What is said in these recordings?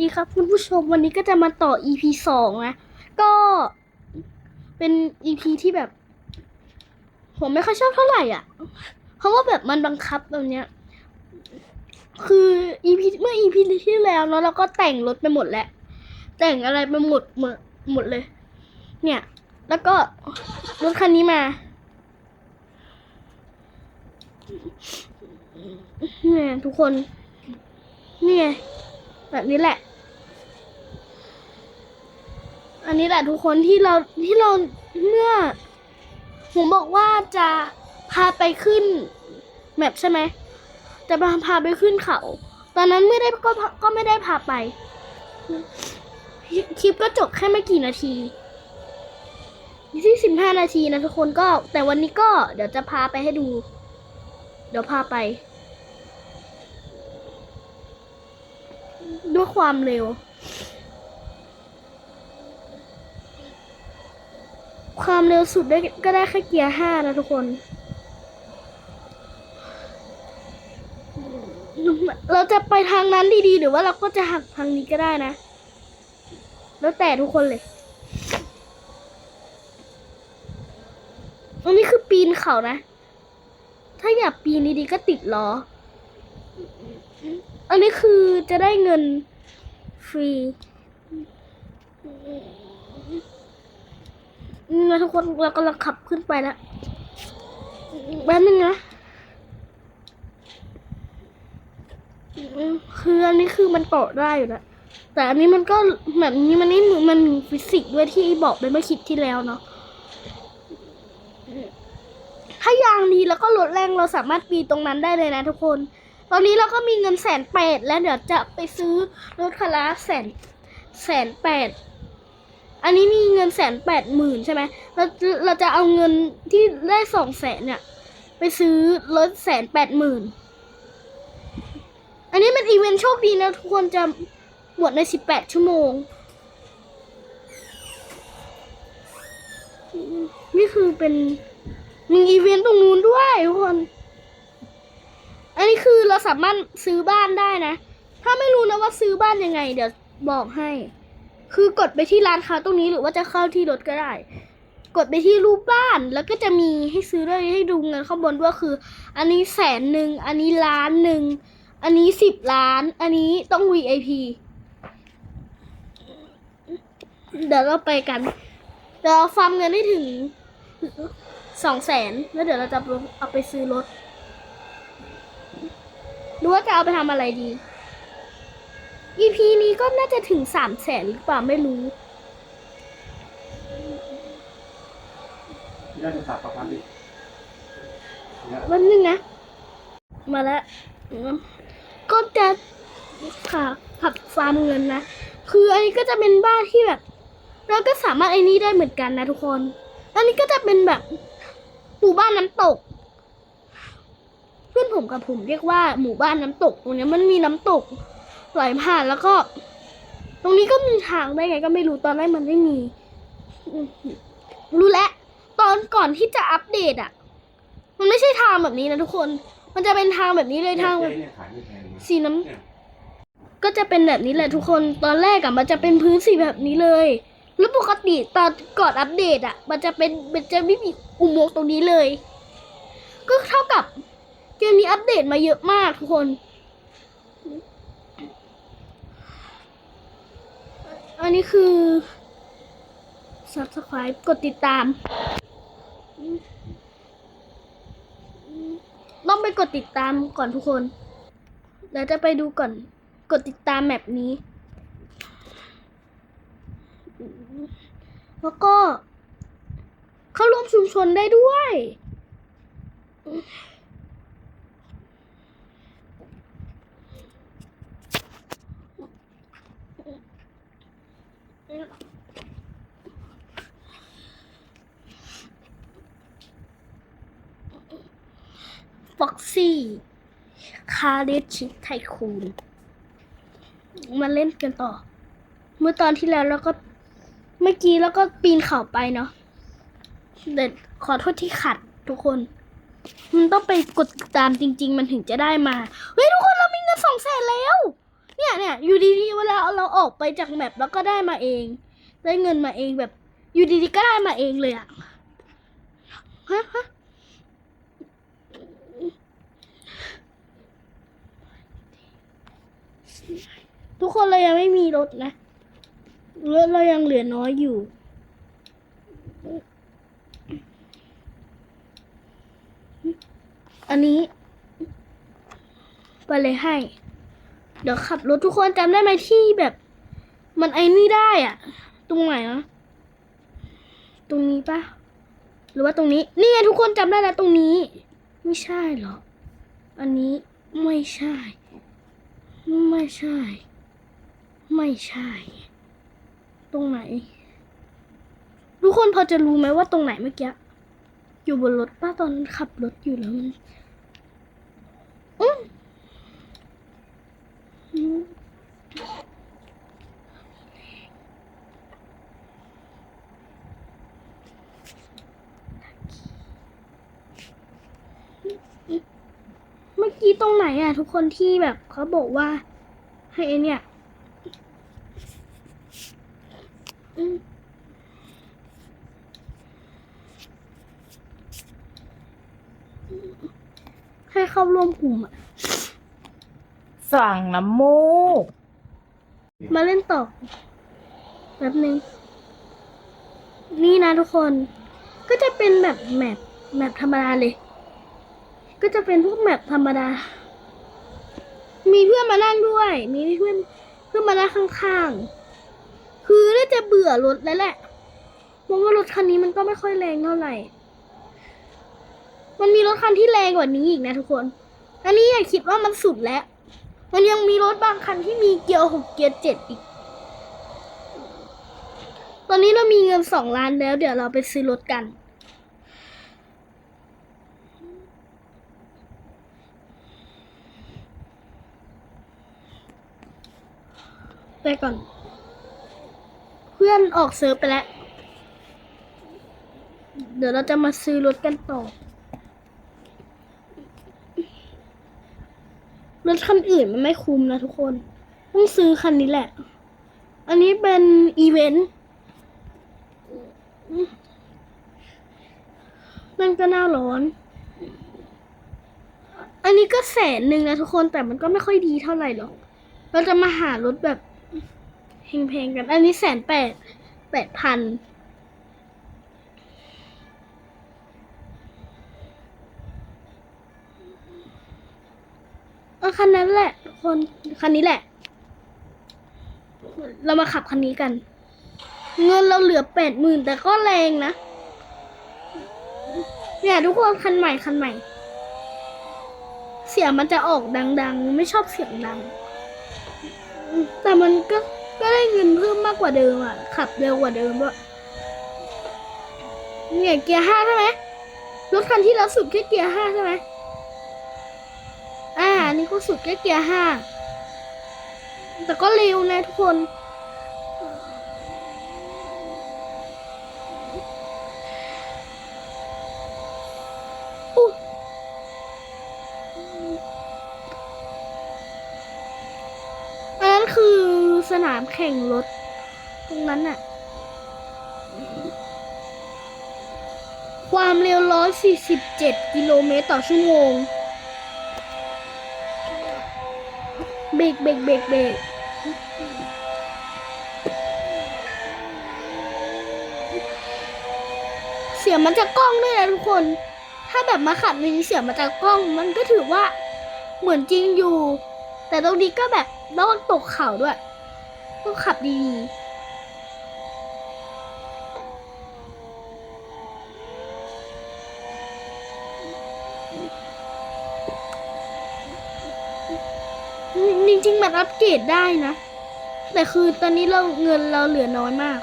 ดีครับคุณผู้ชมวันนี้ก็จะมาต่อ EP สองนะ ก็เป็น EP ที่แบบ ผมไม่ค่อยชอบเท่าไหร่อะ เพราะว่าแบบมันบังคับแบบเนี้ย คือ EP เมื่อ EP ที่แล้วเนาะเราก็แต่งรถไปหมดแล้ว แต่งอะไรไปหมดหมดหมดเลย เนี่ย แล้วก็รถคันนี้มาเนี่ยทุกคนนี่ไงแบบนี้แหละ อันนี้แหละทุกคนที่เราที่เราเมื่อผมบอกว่าจะพาไปขึ้นแมปใช่ไหมจะพาพาไปขึ้นเขา ตอนนั้นไม่ได้ก็ก็ไม่ได้พาไป คลิปก็จบแค่ไม่กี่นาทีที่สิบห้านาทีนะทุกคนก็ แต่วันนี้ก็เดี๋ยวจะพาไปให้ดู เดี๋ยวพาไป ด้วยความเร็ว ความเร็วสุดได้ก็ได้แค่เกียร์ห้านะทุกคนเราจะไปทางนั้นดีๆ หรือว่าเราก็จะหักทางนี้ก็ได้นะ แล้วแต่ทุกคนเลยอันนี้คือปีนเขานะ ถ้าอยากปีนดีๆก็ติดล้อ อันนี้คือจะได้เงินฟรี นี่นะทุกคนเรากำลังขับขึ้นไปแล้วแป๊บนึงนะคืออันนี้คือมันเกาะได้อยู่แล้วแต่อันนี้มันก็แบบนี้มันนี่มันมีฟิสิกส์ด้วยที่บอกไปเมื่อคลิปที่แล้วเนาะถ้ายางดีแล้วก็ลดแรงเราสามารถปีตรงนั้นได้เลยนะทุกคน ตอนนี้เราก็มีเงินแสนแปดแล้วเดี๋ยวจะไปซื้อรถคาราแสนแสนแปด อันนี้มีเงินแสนแปดหมื่นใช่ไหมเราเราจะเอาเงินที่ได้สองแสนเนี่ย ไปซื้อรถแสนแปดหมื่นอันนี้เป็นอีเวนต์โชคดีนะ ทุกคนจะหมดในสิบแปดชั่วโมง นี่คือเป็นมีอีเวนต์ตรงนู้นด้วยทุกคน อันนี้คือเราสามารถซื้อบ้านได้นะ ถ้าไม่รู้นะว่าซื้อบ้านยังไง เดี๋ยวบอกให้ คือกดไปที่ร้านค้าตรงนี้หรือว่าจะเข้าที่รถก็ได้ กดไปที่รูปบ้านแล้วก็จะมีให้ซื้อด้วยให้ดูเงินข้างบนด้วยคือ อันนี้แสนหนึ่งอันนี้ล้านหนึ่งอันนี้สิบล้าน อันนี้ต้อง VIP เดี๋ยวเราไปกันเดี๋ยวเราฟาร์มเงินให้ถึงสองแสนแล้วเดี๋ยวเราจะเอาไปซื้อรถดูว่าจะเอาไปทำอะไรดี EP นี้ก็น่าจะถึงสามแสนหรือเปล่าไม่รู้ น่าจะสับประพันธ์ดิเนี่ยวันนึงนะ มาแล้วอืมก็จะค่ะขับฟาร์มเงินนะ คืออันนี้ก็จะเป็นบ้านที่แบบ เราก็สามารถไอ้นี้ได้เหมือนกันนะทุกคน อันนี้ก็จะเป็นแบบหมู่บ้านน้ำตก เพื่อนผมกับผมเรียกว่าหมู่บ้านน้ำตกตรงเนี้ยมันมีน้ำตก ไหลผ่านแล้วก็ ตรงนี้ก็มีทางได้ไงก็ไม่รู้ตอนแรกมันไม่มีอืมรู้แล้วตอนก่อนที่จะอัปเดตอะ มันไม่ใช่ทางแบบนี้นะทุกคน มันจะเป็นทางแบบนี้เลยทางแบบเนี่ยขายไม่แพงนะสีน้เนี่ยำก็จะเป็นแบบนี้แหละทุกคน ตอนแรกอะมันจะเป็นพื้นสีแบบนี้เลยแล้วปกติตอนก่อนอัปเดตอะมันจะเป็นมันจะไม่มีอุโมงค์ตรงนี้เลย ก็เท่ากับเกมนี้อัปเดตมาเยอะมากทุกคน นนี้คือ subscribe กดติดตาม ต้องไปกดติดตามก่อนทุกคนเดี๋ยวจะไปดูก่อน กดติดตามแมปนี้ แล้วก็ เข้าร่วมชุมชนได้ด้วย ฟ็อกซี่คาเดชิไทคูนมาเล่นกันต่อ เมื่อตอนที่แล้วเราก็เมื่อกี้แล้วก็ปีนเขาไปเนาะแต่ขอโทษที่ขัดทุกคน มันต้องไปกดติดตามจริง ๆ มันถึงจะได้มา เฮ้ย ทุกคนเรามีเงินสองแสนแล้ว เนี่ยเนี่ยอยู่ดีๆเวลาเราออกไปจากแมปแล้วก็ได้มาเอง ได้เงินมาเองแบบ อยู่ดีๆก็ได้มาเองเลยอะฮะฮะ ทุกคนเรายังไม่มีรถนะรถเรายังเหลือน้อยอยู่ อันนี้ ไปเลยให้ เดี๋ยวขับรถทุกคนจำได้ไหมที่แบบ มันไอ้นี่ได้อะตรงไหนอะตรงนี้ปะหรือว่าตรงนี้ นี่ไงทุกคนจำได้แล้วตรงนี้ ไม่ใช่เหรอ อันนี้ไม่ใช่ ไม่ใช่ ไม่ใช่ ตรงไหน ทุกคนพอจะรู้ไหมว่าตรงไหนเมื่อกี้ อยู่บนรถป้าตอนขับรถอยู่แล้วมันอื้ออืม กี้ตรงไหนอะทุกคนที่แบบเขาบอกว่า ให้ไอเนี่ยอืมให้เข้าร่วมกลุ่มอะสั่งน้ำมูก มาเล่นต่อแป๊บนึง นี่นะทุกคน ก็จะเป็นแบบแมปแมปธรรมดาเลย ก็จะเป็นพวกแมปธรรมดา มีเพื่อนมานั่งด้วย มีเพื่อนเพื่อนมานั่งข้างๆ คือน่าจะเบื่อรถแล้วแหละเพราะว่ารถคันนี้มันก็ไม่ค่อยแรงเท่าไหร่ มันมีรถคันที่แรงกว่านี้อีกนะทุกคน อันนี้อย่าคิดว่ามันสุดแล้ว มันยังมีรถบางคันที่มีเกียร์หกเกียร์เจ็ดอีก ตอนนี้เรามีเงินสองล้านแล้ว เดี๋ยวเราไปซื้อรถกัน ไปก่อน เพื่อนออกเซิร์ฟไปแล้ว เดี๋ยวเราจะมาซื้อรถกันต่อ รถคันอื่นมันไม่คุ้มนะทุกคน ต้องซื้อคันนี้แหละ อันนี้เป็นอีเวนต์มันก็น่าร้อน อันนี้ก็แสนหนึ่งนะทุกคนแต่มันก็ไม่ค่อยดีเท่าไหร่หรอก เราจะมาหารถแบบ แพงๆกัน อันนี้แสนแปดแปดพันเออคันนั้นแหละ คนคันนี้แหละ เรามาขับคันนี้กัน เงินเราเหลือแปดหมื่นแต่ก็แรงนะ เนี่ยทุกคนคันใหม่คันใหม่ เสียงมันจะออกดัง ๆ ไม่ชอบเสียงดัง แต่มันก็ ก็ได้เงินเพิ่มมากกว่าเดิมอะ ขับเร็วกว่าเดิมด้วยเนี่ยเกียร์ห้าใช่ไหมรถคันที่เราสุดแค่เกียร์ห้าใช่ไหมอ่านี่ก็สุดแค่เกียร์ห้าแต่ก็เร็วนะทุกคน สนามแข่งรถ ตรงนั้นน่ะความเร็ว 147 กิโลเมตรต่อชั่วโมง เบรกเบรกเบรกเบรกเสียงมันจะกล้องด้วยนะทุกคน ถ้าแบบมาขับในนี้เสียงมันจะกล้อง มันก็ถือว่าเหมือนจริงอยู่ แต่ตรงนี้ก็แบบระวังตกเขาด้วย ต้องขับดีๆ จริงๆ มันอัปเกรดได้นะ แต่คือตอนนี้เราเงินเราเหลือน้อยมาก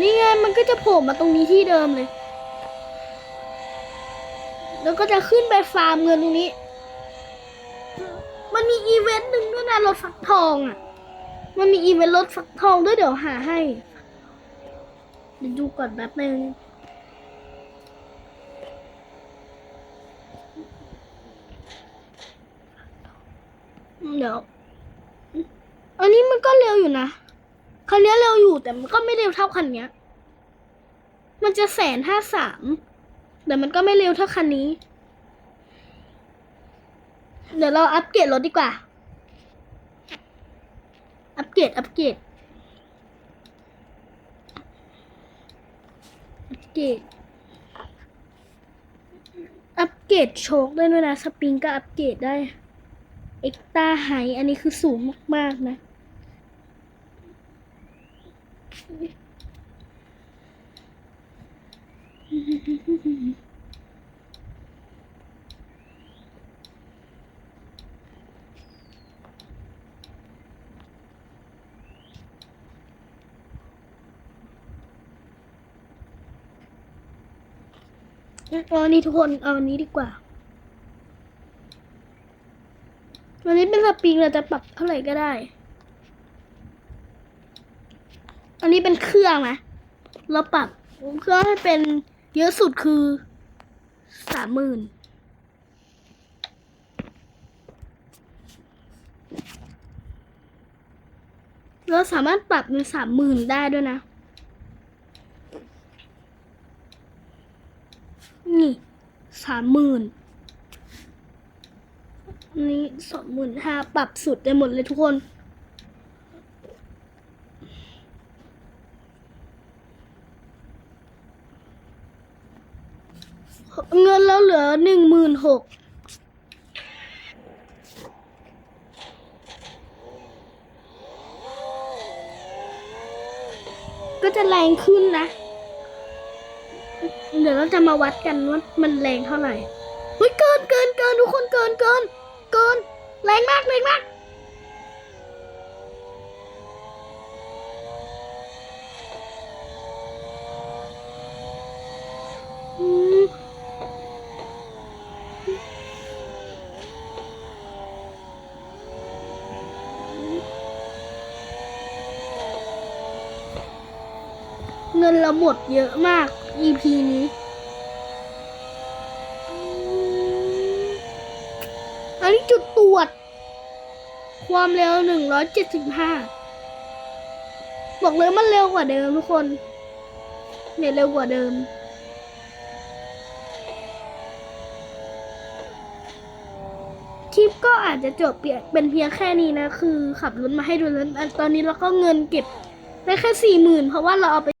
นี่ไงมันก็จะโผล่มาตรงนี้ที่เดิมเลย แล้วก็จะขึ้นไปฟาร์มเงินตรงนี้ มันมีอีเวนต์หนึ่งด้วยนะรถฟักทองอะ มันมีอีเวนต์รถฟักทองด้วยเดี๋ยวหาให้เดี๋ยวดูก่อนแป๊บนึงเดี๋ยว อันนี้มันก็เร็วอยู่นะ คันนี้เร็วอยู่แต่มันก็ไม่เร็วเท่าคันนี้ มันจะแสนห้าสาม แต่มันก็ไม่เร็วเท่าคันนี้ เดี๋ยวเราอัปเกรดรถดีกว่า อัปเกรด อัปเกรด อัปเกรด อัปเกรดโชคได้ด้วยนะ สปริงก็อัปเกรดได้ เอ็กตาไฮ อันนี้คือสูงมาก ๆ นะ เอาอันนี้ทุกคนเอาอันนี้ดีกว่าวันนี้เป็นสปริงเราจะปรับเท่าไหร่ก็ได้ อันนี้เป็นเครื่องนะเราปรับเครื่องให้เป็นเยอะสุดคือสามหมื่นเราสามารถปรับเป็นสามหมื่นได้ด้วยนะ นี่ สามหมื่นนี่สองหมื่นห้าปรับสุดได้หมดเลยทุกคนเงินเราเหลือหนึ่งหมื่นหกก็จะแรงขึ้นนะ เดี๋ยวเราจะมาวัดกันว่ามันแรงเท่าไหร่เฮ้ยเกินเกินเกินทุกคนเกินเกินเกินแรงมากแรงมากเงินเราหมดเยอะมาก EP นี้อันนี้จุดตรวจ ความเร็วหนึ่งร้อยเจ็ดสิบห้าบอกเลยมันเร็วกว่าเดิมทุกคน เนี่ยเร็วกว่าเดิม คลิปก็อาจจะจบเพียงเป็นเพียงแค่นี้นะ คือขับรถมาให้ดูแล้วตอนนี้เราก็เงินเก็บได้แค่สี่หมื่นเพราะว่าเราเอาไป